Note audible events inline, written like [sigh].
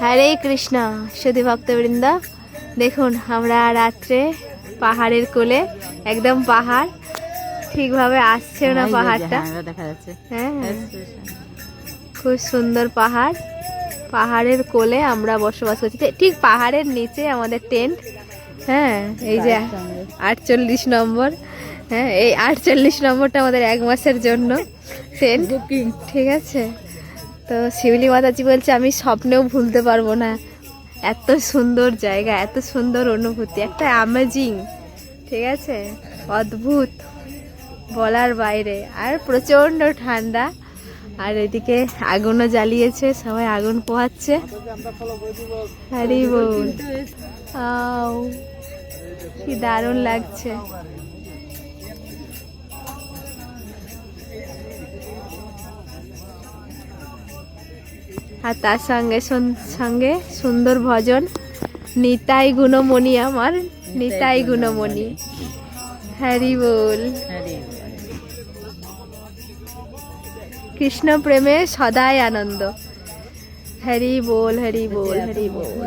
হরে কৃষ্ণ সুধী ভক্তবৃন্দ। দেখুন আমরা রাত্রে পাহাড়ের কোলে একদম পাহাড় ঠিকভাবে আসছেও না পাহাড়টা। হ্যাঁ, দেখা যাচ্ছে। হ্যাঁ খুব সুন্দর পাহাড়। পাহাড়ের কোলে আমরা বসবাস করছি। ঠিক পাহাড়ের নিচে আমাদের টেন্ট। হ্যাঁ এই যে আটচল্লিশ নম্বর। হ্যাঁ এই আটচল্লিশ নম্বরটা আমাদের এক মাসের জন্য। [laughs] টেন্ট। বুকিং ঠিক আছে। তো শিউলি মাতাজি বলছে, আমি স্বপ্নেও ভুলতে পারব না। এত সুন্দর জায়গা, এত সুন্দর অনুভূতি, একটা অ্যামেজিং ঠিক আছে? অদ্ভুত বলার বাইরে। আর প্রচণ্ড ঠান্ডা। আর এদিকে আগুনও জ্বালিয়েছে, সবাই আগুন পোহাচ্ছে। হরি বল। কি দারুণ লাগছে। আর তার সঙ্গে সঙ্গে সুন্দর ভজন নিতাই গুণমণি আমার নিতাই গুণমণি। হ্যারি বল। কৃষ্ণ প্রেমে সদাই আনন্দ। হ্যারি বল হ্যারি বল হরি বল।